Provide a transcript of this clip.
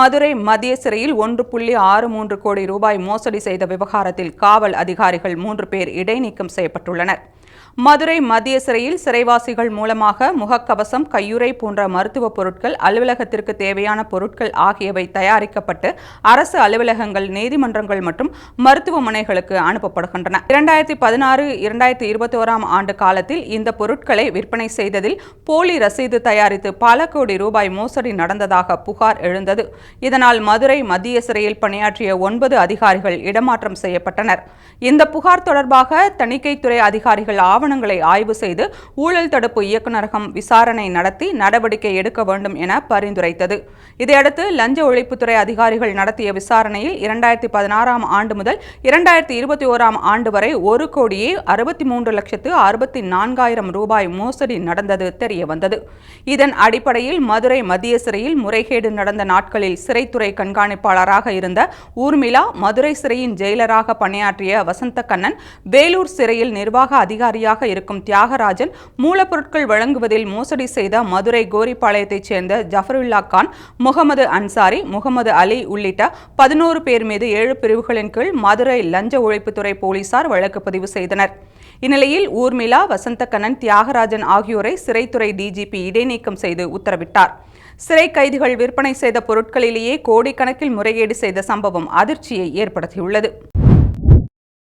மதுரை மத்திய சிறையில் ஒன்று புள்ளி ஆறு மூன்று கோடி ரூபாய் மோசடி செய்த விவகாரத்தில் காவல் அதிகாரிகள் மூன்று பேர் இடைநீக்கம் செய்யப்பட்டுள்ளனர். மதுரை மத்திய சிறையில் சிறைவாசிகள் மூலமாக முகக்கவசம் கையுறை போன்ற மருத்துவ பொருட்கள் அலுவலகத்திற்கு தேவையான பொருட்கள் ஆகியவை தயாரிக்கப்பட்டு அரசு அலுவலகங்கள் நீதிமன்றங்கள் மற்றும் மருத்துவமனைகளுக்கு அனுப்பப்படுகின்றன. இரண்டாயிரத்தி பதினாறு இரண்டாயிரத்தி இருபத்தி ஓராம் ஆண்டு காலத்தில் இந்த பொருட்களை விற்பனை செய்ததில் போலி ரசீது தயாரித்து பல கோடி ரூபாய் மோசடி நடந்ததாக புகார் எழுந்தது. இதனால் மதுரை மத்திய சிறையில் பணியாற்றிய ஒன்பது அதிகாரிகள் இடமாற்றம் செய்யப்பட்டனர். இந்த புகார் தொடர்பாக தணிக்கைத்துறை அதிகாரிகள் ஆவணங்களை ஆய்வு செய்து ஊழல் தடுப்பு இயக்குநரகம் விசாரணை நடத்தி நடவடிக்கை எடுக்க வேண்டும் என பரிந்துரைத்தது. இதையடுத்து லஞ்ச ஒழிப்புத்துறை அதிகாரிகள் நடத்திய விசாரணையில் இரண்டாயிரத்தி பதினாறாம் ஆண்டு முதல் இரண்டாயிரத்தி இருபத்தி ஓராம் ஆண்டு வரை ஒரு கோடியே அறுபத்தி மூன்று லட்சத்து அறுபத்தி நான்காயிரம் ரூபாய் மோசடி நடந்தது தெரியவந்தது இதன் அடிப்படையில் மதுரை மத்திய சிறையில் முறைகேடு நடந்த நாட்களில் சிறைத்துறை கண்காணிப்பாளராக இருந்த ஊர்மிளா மதுரை சிறையின் ஜெயிலராக பணியாற்றிய வசந்த கண்ணன் வேலூர் சிறையில் நிர்வாக அதிகாரி அதிகாரியாக இருக்கும் தியாகராஜன் மூலப்பொருட்கள் வழங்குவதில் மோசடி செய்த மதுரை கோரிப்பாளையத்தைச் சேர்ந்த ஜஃபருல்லா கான் முகமது அன்சாரி முகமது அலி உள்ளிட்ட பதினோரு பேர் மீது ஏழு பிரிவுகளின் கீழ் மதுரை லஞ்ச ஒழிப்புத்துறை போலீசார் வழக்கு பதிவு செய்தனர். இந்நிலையில் ஊர்மிளா வசந்தகண்ணன் தியாகராஜன் ஆகியோரை சிறைத்துறை டிஜிபி இடைநீக்கம் செய்து உத்தரவிட்டார். சிறை கைதிகள் விற்பனை செய்த பொருட்களிலேயே கோடிக்கணக்கில் முறைகேடு செய்த சம்பவம் அதிர்ச்சியை ஏற்படுத்தியுள்ளது.